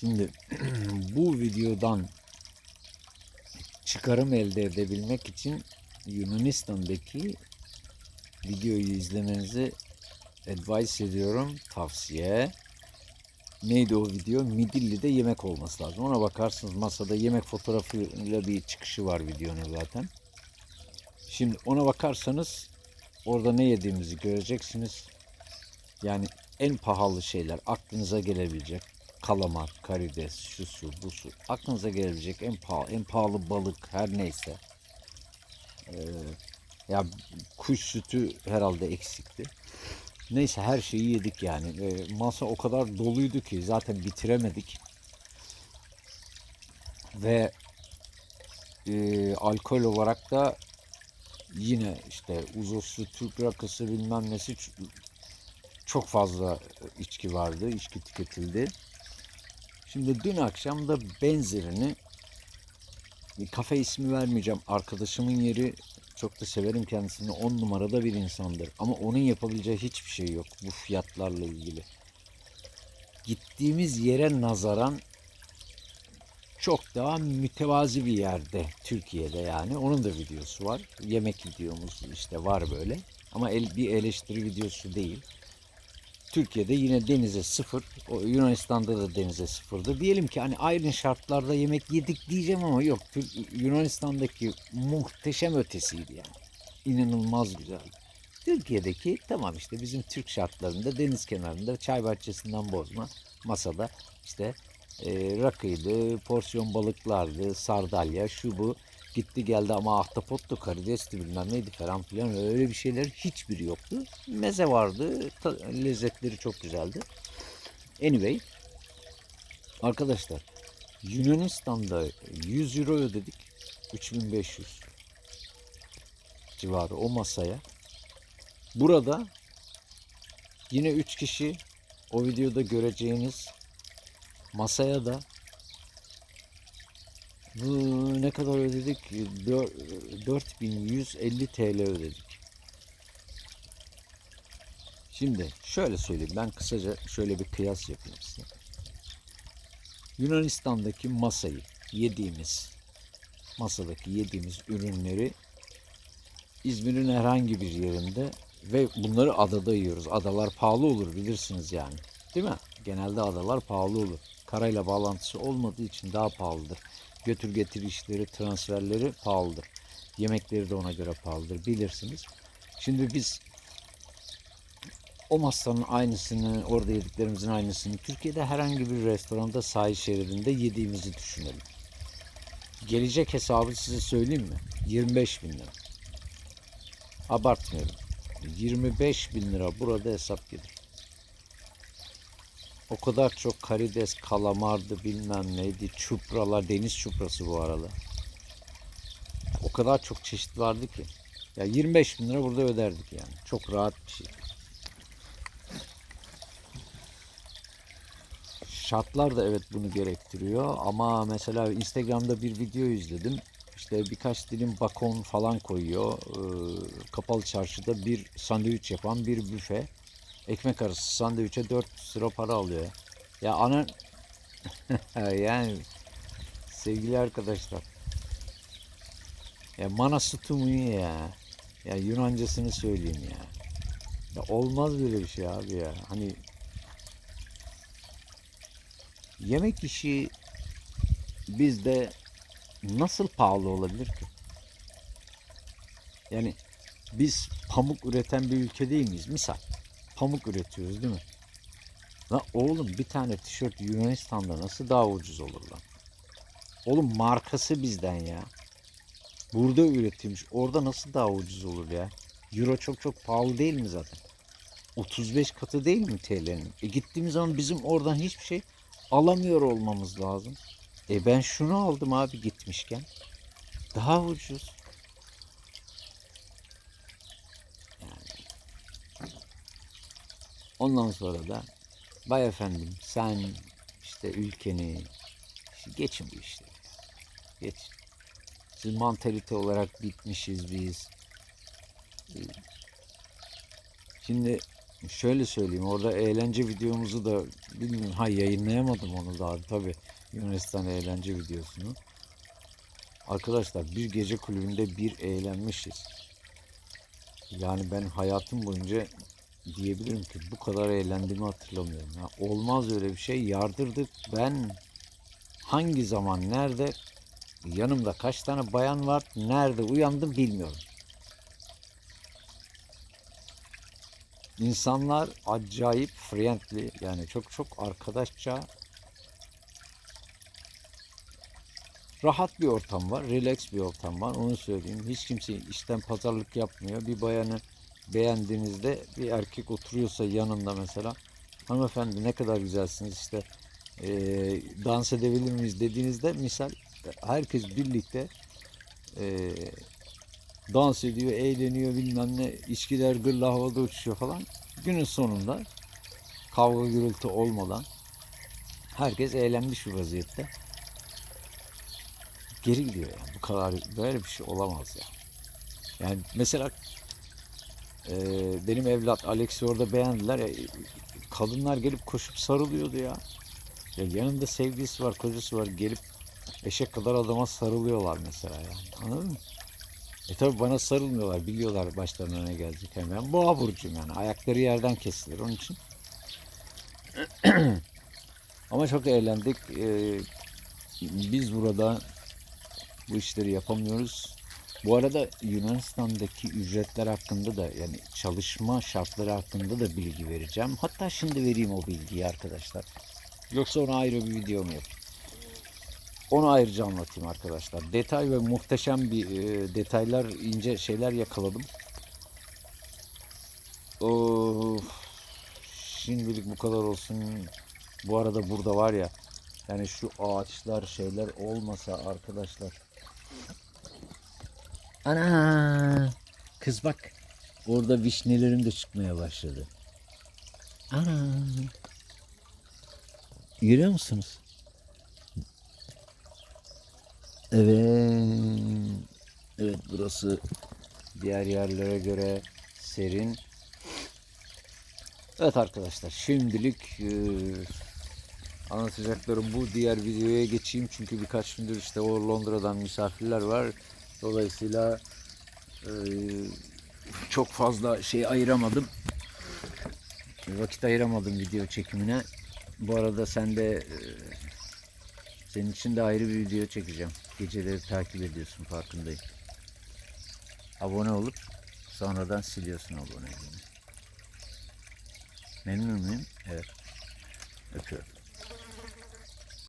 Şimdi bu videodan çıkarım elde edebilmek için Yunanistan'daki videoyu izlemenizi advice ediyorum. Tavsiye. Neydi o video? Midilli'de yemek olması lazım. Ona bakarsınız masada yemek fotoğrafıyla bir çıkışı var videonun zaten. Şimdi ona bakarsanız orada ne yediğimizi göreceksiniz. Yani en pahalı şeyler aklınıza gelebilecek. Kalamar, karides, şu su, bu su. Aklınıza gelebilecek en pahalı, en pahalı balık her neyse. Ee, ya kuş sütü herhalde eksikti. Neyse her şeyi yedik yani. Ee, masa o kadar doluydu ki zaten bitiremedik. Ve e, alkol olarak da yine işte uzosu, Türk rakısı bilmem nesi çok fazla içki vardı. içki tüketildi. Şimdi dün akşam da benzerini kafe ismi vermeyeceğim. Arkadaşımın yeri çok da severim kendisini. On numarada bir insandır. Ama onun yapabileceği hiçbir şey yok bu fiyatlarla ilgili. Gittiğimiz yere nazaran çok daha mütevazi bir yerde Türkiye'de yani. Onun da videosu var. Yemek videomuz işte var böyle. Ama el, bir eleştiri videosu değil. Türkiye'de yine denize sıfır. Yunanistan'da da denize sıfırdı. Diyelim ki hani aynı şartlarda yemek yedik diyeceğim ama yok. Yunanistan'daki muhteşem ötesiydi yani. İnanılmaz güzeldi. Türkiye'deki tamam işte bizim Türk şartlarında deniz kenarında çay bahçesinden bozma masada işte e, rakıydı, porsiyon balıklardı, sardalya, şu bu. Gitti geldi ama ahtapottu, karidesti bilmem neydi falan filan öyle bir şeyler hiçbiri yoktu. Meze vardı, lezzetleri çok güzeldi. Anyway, arkadaşlar Yunanistan'da 100 euro ödedik, 3500 civarı o masaya. Burada yine 3 kişi o videoda göreceğiniz masaya da ne kadar ödedik? Dör- 4150 TL ödedik. Şimdi şöyle söyleyeyim ben kısaca şöyle bir kıyas yapayım size. Yunanistan'daki masayı yediğimiz masadaki yediğimiz ürünleri İzmir'in herhangi bir yerinde ve bunları adada yiyoruz. Adalar pahalı olur bilirsiniz yani. Değil mi? Genelde adalar pahalı olur. Karayla bağlantısı olmadığı için daha pahalıdır. Götür getir işleri, transferleri pahalıdır. Yemekleri de ona göre pahalıdır bilirsiniz. Şimdi biz o masanın aynısını, orada yediklerimizin aynısını Türkiye'de herhangi bir restoranda sahil şeridinde yediğimizi düşünelim. Gelecek hesabı size söyleyeyim mi? 25 bin lira. Abartmıyorum. 25 bin lira burada hesap gelir. O kadar çok karides, kalamardı bilmem neydi, çupralar, deniz çuprası bu arada. O kadar çok çeşit vardı ki. Ya 25 bin lira burada öderdik yani. Çok rahat bir şey. Şartlar da evet bunu gerektiriyor ama mesela Instagram'da bir video izledim. İşte birkaç dilim bakon falan koyuyor. Ee, kapalı çarşıda bir sandviç yapan bir büfe. Ekmek arası sandviçe 4 lira para alıyor. Ya ana yani sevgili arkadaşlar. Ya mana sütumuyu ya. Ya Yunancasını söyleyeyim ya. Ya olmaz böyle bir şey abi ya. Hani yemek işi bizde nasıl pahalı olabilir ki? Yani biz pamuk üreten bir ülke değil miyiz? Misal pamuk üretiyoruz değil mi? Lan oğlum bir tane tişört Yunanistan'da nasıl daha ucuz olur lan? Oğlum markası bizden ya. Burada üretilmiş. Orada nasıl daha ucuz olur ya? Euro çok çok pahalı değil mi zaten? 35 katı değil mi TL'nin? E gittiğimiz zaman bizim oradan hiçbir şey alamıyor olmamız lazım. E ben şunu aldım abi gitmişken. Daha ucuz. Ondan sonra da vay efendim sen işte ülkeni işte geçin bu işleri. Geç. Siz mantalite olarak bitmişiz biz. Ee, Şimdi Şöyle söyleyeyim orada eğlence videomuzu da bilmiyorum ha yayınlayamadım onu daha tabi Yunanistan eğlence videosunu. Arkadaşlar bir gece kulübünde bir eğlenmişiz. Yani ben hayatım boyunca diyebilirim ki bu kadar eğlendiğimi hatırlamıyorum. Ya olmaz öyle bir şey yardırdık. Ben hangi zaman nerede yanımda kaç tane bayan var nerede uyandım bilmiyorum. İnsanlar acayip friendly yani çok çok arkadaşça rahat bir ortam var, relax bir ortam var. Onu söyleyeyim. Hiç kimse işten pazarlık yapmıyor. Bir bayanı beğendiğinizde bir erkek oturuyorsa yanında mesela hanımefendi ne kadar güzelsiniz işte eee, dans edebilir miyiz dediğinizde misal herkes birlikte eee, dans ediyor, eğleniyor bilmem ne içkiler gırla havada uçuşuyor falan. Günün sonunda kavga gürültü olmadan herkes eğlenmiş bir vaziyette geri gidiyor yani. Bu kadar böyle bir şey olamaz ya. Yani mesela e, benim evlat Alex'i orada beğendiler. ya, kadınlar gelip koşup sarılıyordu ya. Ya yanında sevgilisi var, kocası var gelip eşek kadar adama sarılıyorlar mesela yani. Anladın mı? E tabi bana sarılmıyorlar. Biliyorlar başlarına ne gelecek hemen. Boğa burcuyum yani. Ayakları yerden kesilir. Onun için. Ama çok eğlendik. Ee, biz burada bu işleri yapamıyoruz. Bu arada Yunanistan'daki ücretler hakkında da yani çalışma şartları hakkında da bilgi vereceğim. Hatta şimdi vereyim o bilgiyi arkadaşlar. Yoksa ona ayrı bir video mu yapayım? Onu ayrıca anlatayım arkadaşlar. Detay ve muhteşem bir e, detaylar, ince şeyler yakaladım. Of, şimdilik bu kadar olsun. Bu arada burada var ya, yani şu ağaçlar şeyler olmasa arkadaşlar. Ana! Kız bak. Orada vişnelerim de çıkmaya başladı. Ana! Görüyor musunuz? Evet. Evet burası diğer yerlere göre serin. Evet arkadaşlar şimdilik e, anlatacaklarım bu. Diğer videoya geçeyim çünkü birkaç gündür işte o Londra'dan misafirler var. Dolayısıyla e, çok fazla şey ayıramadım. Vakit ayıramadım video çekimine. Bu arada sen de e, senin için de ayrı bir video çekeceğim. Geceleri takip ediyorsun farkındayım. Abone olup sonradan siliyorsun aboneliğini. Memnun muyum? Evet. Öpüyorum.